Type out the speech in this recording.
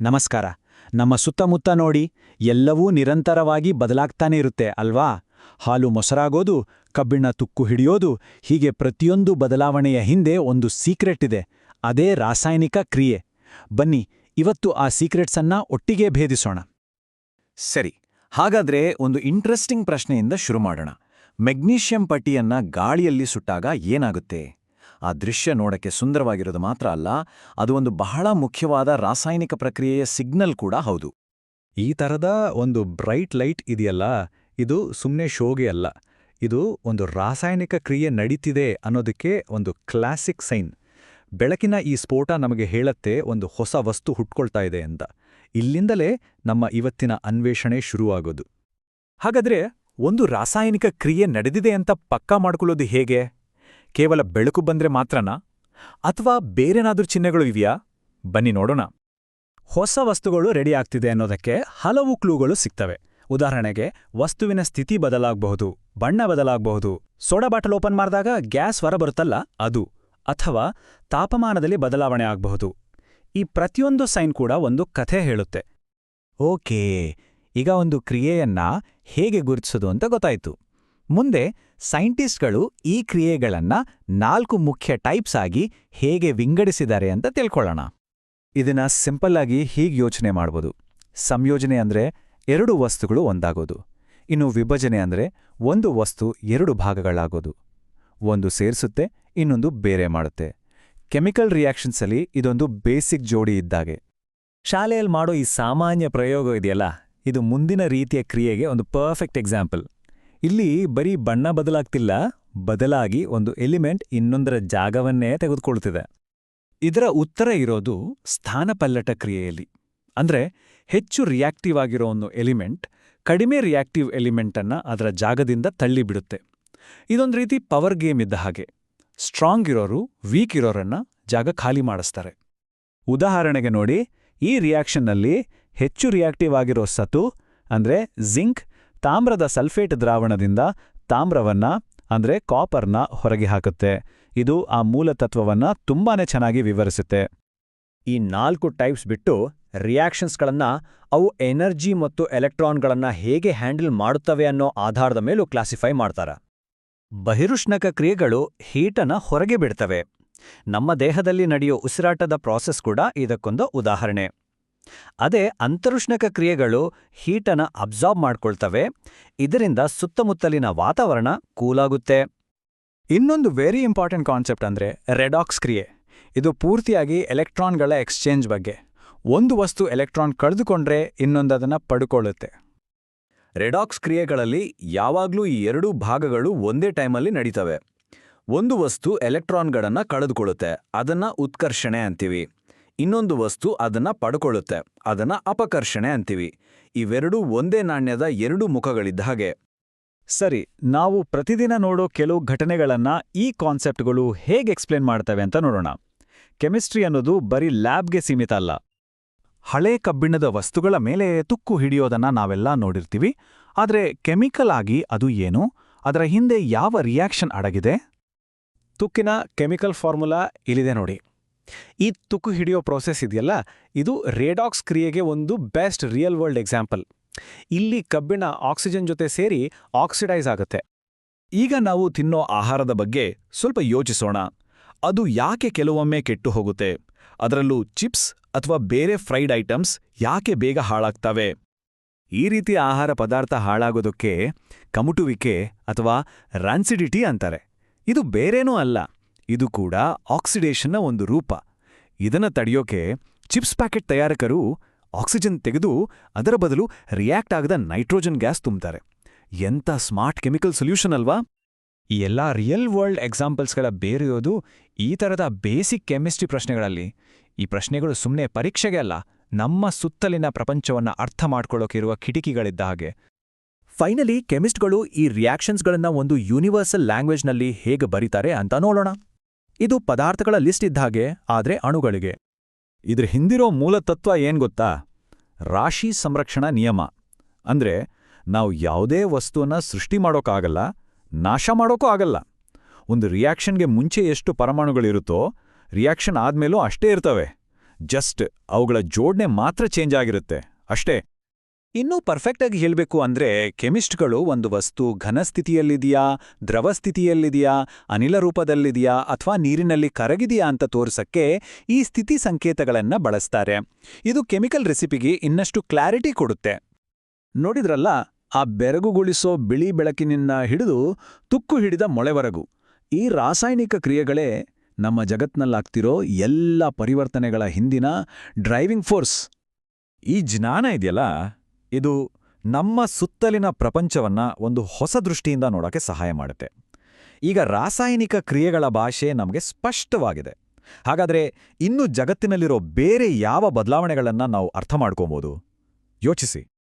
ನಮಸ್ಕಾರ. ನಮ್ಮ ಸುತ್ತಮುತ್ತ ನೋಡಿ, ಎಲ್ಲವೂ ನಿರಂತರವಾಗಿ ಬದಲಾಗ್ತಾನೆ ಇರುತ್ತೆ, ಅಲ್ವಾ? ಹಾಲು ಮೊಸರಾಗೋದು, ಕಬ್ಬಿಣ ತುಕ್ಕು ಹಿಡಿಯೋದು, ಹೀಗೆ ಪ್ರತಿಯೊಂದು ಬದಲಾವಣೆಯ ಹಿಂದೆ ಒಂದು ಸೀಕ್ರೆಟ್ ಇದೆ. ಅದೇ ರಾಸಾಯನಿಕ ಕ್ರಿಯೆ. ಬನ್ನಿ, ಇವತ್ತು ಆ ಸೀಕ್ರೆಟ್ಸನ್ನ ಒಟ್ಟಿಗೆ ಭೇದಿಸೋಣ. ಸರಿ, ಹಾಗಾದ್ರೆ ಒಂದು ಇಂಟ್ರೆಸ್ಟಿಂಗ್ ಪ್ರಶ್ನೆಯಿಂದ ಶುರು ಮಾಡೋಣ. ಮೆಗ್ನೀಷಿಯಂ ಪಟ್ಟಿಯನ್ನ ಗಾಳಿಯಲ್ಲಿ ಸುಟ್ಟಾಗ ಏನಾಗುತ್ತೆ? ಆ ದೃಶ್ಯ ನೋಡಕ್ಕೆ ಸುಂದರವಾಗಿರೋದು ಮಾತ್ರ ಅಲ್ಲ, ಅದು ಒಂದು ಬಹಳ ಮುಖ್ಯವಾದ ರಾಸಾಯನಿಕ ಪ್ರಕ್ರಿಯೆಯ ಸಿಗ್ನಲ್ ಕೂಡ ಹೌದು. ಈ ಥರದ ಒಂದು ಬ್ರೈಟ್ ಲೈಟ್ ಇದೆಯಲ್ಲ, ಇದು ಸುಮ್ಮನೆ ಶೋಗೆ ಅಲ್ಲ. ಇದು ಒಂದು ರಾಸಾಯನಿಕ ಕ್ರಿಯೆ ನಡೀತಿದೆ ಅನ್ನೋದಕ್ಕೆ ಒಂದು ಕ್ಲಾಸಿಕ್ ಸೈನ್ ಬೆಳಕಿನ ಈ ಸ್ಫೋಟ ನಮಗೆ ಹೇಳತ್ತೆ ಒಂದು ಹೊಸ ವಸ್ತು ಹುಟ್ಕೊಳ್ತಾ ಇದೆ ಅಂತ. ಇಲ್ಲಿಂದಲೇ ನಮ್ಮ ಇವತ್ತಿನ ಅನ್ವೇಷಣೆ ಶುರುವಾಗೋದು. ಹಾಗಾದ್ರೆ ಒಂದು ರಾಸಾಯನಿಕ ಕ್ರಿಯೆ ನಡೆದಿದೆ ಅಂತ ಪಕ್ಕಾ ಮಾಡ್ಕೊಳ್ಳೋದು ಹೇಗೆ? ಕೇವಲ ಬೆಳಕು ಬಂದ್ರೆ ಮಾತ್ರನಾ? ಅಥವಾ ಬೇರೆನಾದ್ರೂ ಚಿಹ್ನೆಗಳು ಇವೆಯಾ? ಬನ್ನಿ ನೋಡೋಣ. ಹೊಸ ವಸ್ತುಗಳು ರೆಡಿ ಆಗ್ತಿದೆ ಅನ್ನೋದಕ್ಕೆ ಹಲವು ಕ್ಲೂಗಳು ಸಿಗ್ತವೆ. ಉದಾಹರಣೆಗೆ, ವಸ್ತುವಿನ ಸ್ಥಿತಿ ಬದಲಾಗಬಹುದು, ಬಣ್ಣ ಬದಲಾಗಬಹುದು. ಸೋಡಾ ಬಾಟಲ್ ಓಪನ್ ಮಾಡಿದಾಗ ಗ್ಯಾಸ್ ಹೊರಬರುತ್ತಲ್ಲ ಅದು. ಅಥವಾ ತಾಪಮಾನದಲ್ಲಿ ಬದಲಾವಣೆ ಆಗಬಹುದು. ಈ ಪ್ರತಿಯೊಂದು ಸೈನ್ ಕೂಡ ಒಂದು ಕಥೆ ಹೇಳುತ್ತೆ. ಓಕೆ, ಈಗ ಒಂದು ಕ್ರಿಯೆಯನ್ನ ಹೇಗೆ ಗುರುತಿಸೋದು ಅಂತ ಗೊತ್ತಾಯ್ತು. ಮುಂದೆ ಸೈಂಟಿಸ್ಟ್ಗಳು ಈ ಕ್ರಿಯೆಗಳನ್ನ ನಾಲ್ಕು ಮುಖ್ಯ ಟೈಪ್ಸ್ ಆಗಿ ಹೇಗೆ ವಿಂಗಡಿಸಿದ್ದಾರೆ ಅಂತ ತಿಳ್ಕೊಳ್ಳೋಣ. ಇದನ್ನ ಸಿಂಪಲ್ ಆಗಿ ಹೀಗೆ ಯೋಚನೆ ಮಾಡ್ಬೋದು. ಸಂಯೋಜನೆ ಅಂದ್ರೆ ಎರಡು ವಸ್ತುಗಳು ಒಂದಾಗೋದು. ಇನ್ನು ವಿಭಜನೆ ಅಂದ್ರೆ ಒಂದು ವಸ್ತು ಎರಡು ಭಾಗಗಳಾಗೋದು. ಒಂದು ಸೇರಿಸುತ್ತೆ, ಇನ್ನೊಂದು ಬೇರೆ ಮಾಡುತ್ತೆ. ಕೆಮಿಕಲ್ ರಿಯಾಕ್ಷನ್ಸಲ್ಲಿ ಇದೊಂದು ಬೇಸಿಕ್ ಜೋಡಿ ಇದ್ದಾಗೆ. ಶಾಲೆಯಲ್ಲಿ ಮಾಡೋ ಈ ಸಾಮಾನ್ಯ ಪ್ರಯೋಗ ಇದೆಯಲ್ಲ? ಇದು ಮುಂದಿನ ರೀತಿಯ ಕ್ರಿಯೆಗೆ ಒಂದು ಪರ್ಫೆಕ್ಟ್ ಎಕ್ಸಾಂಪಲ್. ಇಲ್ಲಿ ಬರೀ ಬಣ್ಣ ಬದಲಾಗ್ತಿಲ್ಲ, ಬದಲಾಗಿ ಒಂದು ಎಲಿಮೆಂಟ್ ಇನ್ನೊಂದರ ಜಾಗವನ್ನೇ ತೆಗೆದುಕೊಳ್ತಿದೆ ಇದರ ಉತ್ತರ ಇರೋದು ಸ್ಥಾನಪಲ್ಲಟ ಕ್ರಿಯೆಯಲ್ಲಿ. ಅಂದ್ರೆ ಹೆಚ್ಚು ರಿಯಾಕ್ಟಿವ್ ಆಗಿರೋ ಒಂದು ಎಲಿಮೆಂಟ್ ಕಡಿಮೆ ರಿಯಾಕ್ಟಿವ್ ಎಲಿಮೆಂಟನ್ನು ಅದರ ಜಾಗದಿಂದ ತಳ್ಳಿಬಿಡುತ್ತೆ. ಇದೊಂದು ರೀತಿ ಪವರ್ ಗೇಮ್ ಇದ್ದ ಹಾಗೆ. ಸ್ಟ್ರಾಂಗ್ ಇರೋರು ವೀಕ್ ಇರೋರನ್ನ ಜಾಗ ಖಾಲಿ ಮಾಡಿಸ್ತಾರೆ. ಉದಾಹರಣೆಗೆ ನೋಡಿ, ಈ ರಿಯಾಕ್ಷನ್ನಲ್ಲಿ ಹೆಚ್ಚು ರಿಯಾಕ್ಟಿವ್ ಆಗಿರೋ ಸತು, ಅಂದ್ರೆ ಜಿಂಕ್ ತಾಮ್ರದ ಸಲ್ಫೇಟ್ ದ್ರಾವಣದಿಂದ ತಾಮ್ರವನ್ನ, ಅಂದ್ರೆ ಕಾಪರ್ನ ಹೊರಗೆ ಹಾಕುತ್ತೆ. ಇದು ಆ ಮೂಲತತ್ವವನ್ನು ತುಂಬಾನೇ ಚೆನ್ನಾಗಿ ವಿವರಿಸುತ್ತೆ. ಈ ನಾಲ್ಕು ಟೈಪ್ಸ್ ಬಿಟ್ಟು ರಿಯಾಕ್ಷನ್ಸ್ಗಳನ್ನ ಅವು ಎನರ್ಜಿ ಮತ್ತು ಎಲೆಕ್ಟ್ರಾನ್ಗಳನ್ನ ಹೇಗೆ ಹ್ಯಾಂಡಲ್ ಮಾಡುತ್ತವೆ ಅನ್ನೋ ಆಧಾರದ ಮೇಲೂ ಕ್ಲಾಸಿಫೈ ಮಾಡ್ತಾರೆ. ಬಹಿರುಷ್ಣಕ ಕ್ರಿಯೆಗಳು ಹೀಟನ ಹೊರಗೆ ಬಿಡ್ತವೆ. ನಮ್ಮ ದೇಹದಲ್ಲಿ ನಡೆಯೋ ಉಸಿರಾಟದ ಪ್ರಾಸೆಸ್ ಕೂಡ ಇದಕ್ಕೊಂದು ಉದಾಹರಣೆ. ಅದೇ ಅಂತರುಷ್ಣಕ ಕ್ರಿಯೆಗಳು ಹೀಟನ ಅಬ್ಸಾರ್ಬ್ ಮಾಡ್ಕೊಳ್ತವೆ. ಇದರಿಂದ ಸುತ್ತಮುತ್ತಲಿನ ವಾತಾವರಣ ಕೂಲಾಗುತ್ತೆ. ಇನ್ನೊಂದು ವೆರಿ ಇಂಪಾರ್ಟೆಂಟ್ ಕಾನ್ಸೆಪ್ಟ್ ಅಂದ್ರೆ ರೆಡಾಕ್ಸ್ ಕ್ರಿಯೆ. ಇದು ಪೂರ್ತಿಯಾಗಿ ಎಲೆಕ್ಟ್ರಾನ್ಗಳ ಎಕ್ಸ್ಚೇಂಜ್ ಬಗ್ಗೆ. ಒಂದು ವಸ್ತು ಎಲೆಕ್ಟ್ರಾನ್ ಕಳೆದುಕೊಂಡ್ರೆ ಇನ್ನೊಂದದನ್ನು ಪಡ್ಕೊಳ್ಳುತ್ತೆ. ರೆಡಾಕ್ಸ್ ಕ್ರಿಯೆಗಳಲ್ಲಿ ಯಾವಾಗಲೂ ಈ ಎರಡೂ ಭಾಗಗಳು ಒಂದೇ ಟೈಮಲ್ಲಿ ನಡೀತವೆ. ಒಂದು ವಸ್ತು ಎಲೆಕ್ಟ್ರಾನ್ಗಳನ್ನು ಕಳೆದುಕೊಳ್ಳುತ್ತೆ. ಅದನ್ನ ಉತ್ಕರ್ಷಣೆ ಅಂತೀವಿ. ಇನ್ನೊಂದು ವಸ್ತು ಅದನ್ನ ಪಡ್ಕೊಳ್ಳುತ್ತೆ. ಅದನ್ನ ಅಪಕರ್ಷಣೆ ಅಂತೀವಿ. ಇವೆರಡೂ ಒಂದೇ ನಾಣ್ಯದ ಎರಡು ಮುಖಗಳಿದ್ದ ಹಾಗೆ. ಸರಿ, ನಾವು ಪ್ರತಿದಿನ ನೋಡೋ ಕೆಲವು ಘಟನೆಗಳನ್ನ ಈ ಕಾನ್ಸೆಪ್ಟ್ಗಳು ಹೇಗೆ ಎಕ್ಸ್ಪ್ಲೇನ್ ಮಾಡ್ತವೆ ಅಂತ ನೋಡೋಣ. ಕೆಮಿಸ್ಟ್ರಿ ಅನ್ನೋದು ಬರೀ ಲ್ಯಾಬ್ಗೆ ಸೀಮಿತ ಅಲ್ಲ. ಹಳೆ ಕಬ್ಬಿಣದ ವಸ್ತುಗಳ ಮೇಲೆ ತುಕ್ಕು ಹಿಡಿಯೋದನ್ನ ನಾವೆಲ್ಲ ನೋಡಿರ್ತೀವಿ. ಆದರೆ ಕೆಮಿಕಲ್ ಆಗಿ ಅದು ಏನು? ಅದರ ಹಿಂದೆ ಯಾವ ರಿಯಾಕ್ಷನ್ ಅಡಗಿದೆ? ತುಕ್ಕಿನ ಕೆಮಿಕಲ್ ಫಾರ್ಮುಲಾ ಇಲ್ಲಿದೆ ನೋಡಿ. ಈ ತುಕ್ಕು ಹಿಡಿಯೋ ಪ್ರೋಸೆಸ್ ಇದೆಯಲ್ಲ? ಇದು ರೇಡಾಕ್ಸ್ ಕ್ರಿಯೆಗೆ ಒಂದು ಬೆಸ್ಟ್ ರಿಯಲ್ ವರ್ಲ್ಡ್ ಎಕ್ಸಾಂಪಲ್ ಇಲ್ಲಿ ಕಬ್ಬಿಣ ಆಕ್ಸಿಜನ್ ಜೊತೆ ಸೇರಿ ಆಕ್ಸಿಡೈಸ್ ಆಗುತ್ತೆ. ಈಗ ನಾವು ತಿನ್ನೋ ಆಹಾರದ ಬಗ್ಗೆ ಸ್ವಲ್ಪ ಯೋಚಿಸೋಣ. ಅದು ಯಾಕೆ ಕೆಲವೊಮ್ಮೆ ಕೆಟ್ಟು ಹೋಗುತ್ತೆ? ಅದರಲ್ಲೂ ಚಿಪ್ಸ್ ಅಥವಾ ಬೇರೆ ಫ್ರೈಡ್ ಐಟಮ್ಸ್ ಯಾಕೆ ಬೇಗ ಹಾಳಾಗ್ತವೆ? ಈ ರೀತಿ ಆಹಾರ ಪದಾರ್ಥ ಹಾಳಾಗೋದಕ್ಕೆ ಕಮುಟುವಿಕೆ ಅಥವಾ ರಾನ್ಸಿಡಿಟಿ ಅಂತಾರೆ. ಇದು ಬೇರೇನೂ ಅಲ್ಲ. ಇದು ಕೂಡ ಆಕ್ಸಿಡೇಷನ್ನ ಒಂದು ರೂಪ. ಇದನ್ನ ತಡೆಯೋಕೆ ಚಿಪ್ಸ್ ಪ್ಯಾಕೆಟ್ ತಯಾರಕರು ಆಕ್ಸಿಜನ್ ತೆಗೆದು ಅದರ ಬದಲು ರಿಯಾಕ್ಟ್ ಆಗದ ನೈಟ್ರೋಜನ್ ಗ್ಯಾಸ್ ತುಂಬ್ತಾರೆ. ಎಂಥ ಸ್ಮಾರ್ಟ್ ಕೆಮಿಕಲ್ ಸೊಲ್ಯೂಷನ್ ಅಲ್ವಾ? ಈ ಎಲ್ಲ ರಿಯಲ್ ವರ್ಲ್ಡ್ ಎಕ್ಸಾಂಪಲ್ಸ್ಗಳ ಬೇರೆಯೋದು ಈ ಥರದ ಬೇಸಿಕ್ ಕೆಮಿಸ್ಟ್ರಿ ಪ್ರಶ್ನೆಗಳಲ್ಲಿ. ಈ ಪ್ರಶ್ನೆಗಳು ಸುಮ್ಮನೆ ಪರೀಕ್ಷೆಗೆ ಅಲ್ಲ, ನಮ್ಮ ಸುತ್ತಲಿನ ಪ್ರಪಂಚವನ್ನ ಅರ್ಥ ಮಾಡ್ಕೊಳ್ಳೋಕಿರುವ ಕಿಟಕಿಗಳಿದ್ದ ಹಾಗೆ. ಫೈನಲಿ ಕೆಮಿಸ್ಟ್ಗಳು ಈ ರಿಯಾಕ್ಷನ್ಸ್ಗಳನ್ನು ಒಂದು ಯೂನಿವರ್ಸಲ್ ಲ್ಯಾಂಗ್ವೇಜ್ನಲ್ಲಿ ಹೇಗೆ ಬರೀತಾರೆ ಅಂತ ನೋಡೋಣ. ಇದು ಪದಾರ್ಥಗಳ ಲಿಸ್ಟ್ ಇದ್ದಾಗೆ, ಆದರೆ ಅಣುಗಳಿಗೆ. ಇದ್ರ ಹಿಂದಿರೋ ಮೂಲತತ್ವ ಏನ್ ಗೊತ್ತಾ? ರಾಶಿ ಸಂರಕ್ಷಣಾ ನಿಯಮ. ಅಂದ್ರೆ ನಾವು ಯಾವುದೇ ವಸ್ತುವನ್ನ ಸೃಷ್ಟಿ ಮಾಡೋಕ್ಕಾಗಲ್ಲ ನಾಶ ಮಾಡೋಕ್ಕೂ ಆಗಲ್ಲ. ಒಂದು ರಿಯಾಕ್ಷನ್ಗೆ ಮುಂಚೆ ಎಷ್ಟು ಪರಮಾಣುಗಳಿರುತ್ತೋ, ರಿಯಾಕ್ಷನ್ ಆದ್ಮೇಲೂ ಅಷ್ಟೇ ಇರ್ತವೆ. ಜಸ್ಟ್ ಅವುಗಳ ಜೋಡಣೆ ಮಾತ್ರ ಚೇಂಜ್ ಆಗಿರುತ್ತೆ. ಅಷ್ಟೇ. ಇನ್ನೂ ಪರ್ಫೆಕ್ಟಾಗಿ ಹೇಳಬೇಕು ಅಂದ್ರೆ ಕೆಮಿಸ್ಟ್ಗಳು ಒಂದು ವಸ್ತು ಘನಸ್ಥಿತಿಯಲ್ಲಿದೆಯಾ ದ್ರವ ಸ್ಥಿತಿಯಲ್ಲಿದೆಯಾ ಅನಿಲ ರೂಪದಲ್ಲಿದೆಯಾ ಅಥವಾ ನೀರಿನಲ್ಲಿ ಕರಗಿದೆಯಾ ಅಂತ ತೋರಿಸಕ್ಕೆ ಈ ಸ್ಥಿತಿ ಸಂಕೇತಗಳನ್ನ ಬಳಸ್ತಾರೆ. ಇದು ಕೆಮಿಕಲ್ ರೆಸಿಪಿಗೆ ಇನ್ನಷ್ಟು ಕ್ಲಾರಿಟಿ ಕೊಡುತ್ತೆ. ನೋಡಿದ್ರಲ್ಲ, ಆ ಬೆರಗುಗೊಳಿಸೋ ಬಿಳಿ ಬೆಳಕಿನಿಂದ ಹಿಡಿದು ತುಕ್ಕು ಹಿಡಿದ ಮೊಳೆವರೆಗೂ ಈ ರಾಸಾಯನಿಕ ಕ್ರಿಯೆಗಳೇ ನಮ್ಮ ಜಗತ್ನಲ್ಲಾಗ್ತಿರೋ ಎಲ್ಲ ಪರಿವರ್ತನೆಗಳ ಹಿಂದಿನ ಡ್ರೈವಿಂಗ್ ಫೋರ್ಸ್. ಈ ಜ್ಞಾನ ಇದೆಯಲ್ಲ? ಇದು ನಮ್ಮ ಸುತ್ತಲಿನ ಪ್ರಪಂಚವನ್ನ ಒಂದು ಹೊಸ ದೃಷ್ಟಿಯಿಂದ ನೋಡಕ್ಕೆ ಸಹಾಯ ಮಾಡುತ್ತೆ. ಈಗ ರಾಸಾಯನಿಕ ಕ್ರಿಯೆಗಳ ಭಾಷೆ ನಮಗೆ ಸ್ಪಷ್ಟವಾಗಿದೆ. ಹಾಗಾದ್ರೆ ಇನ್ನು ಜಗತ್ತಿನಲ್ಲಿರೋ ಬೇರೆ ಯಾವ ಬದಲಾವಣೆಗಳನ್ನು ನಾವು ಅರ್ಥ ಮಾಡ್ಕೊಬೋದು? ಯೋಚಿಸಿ.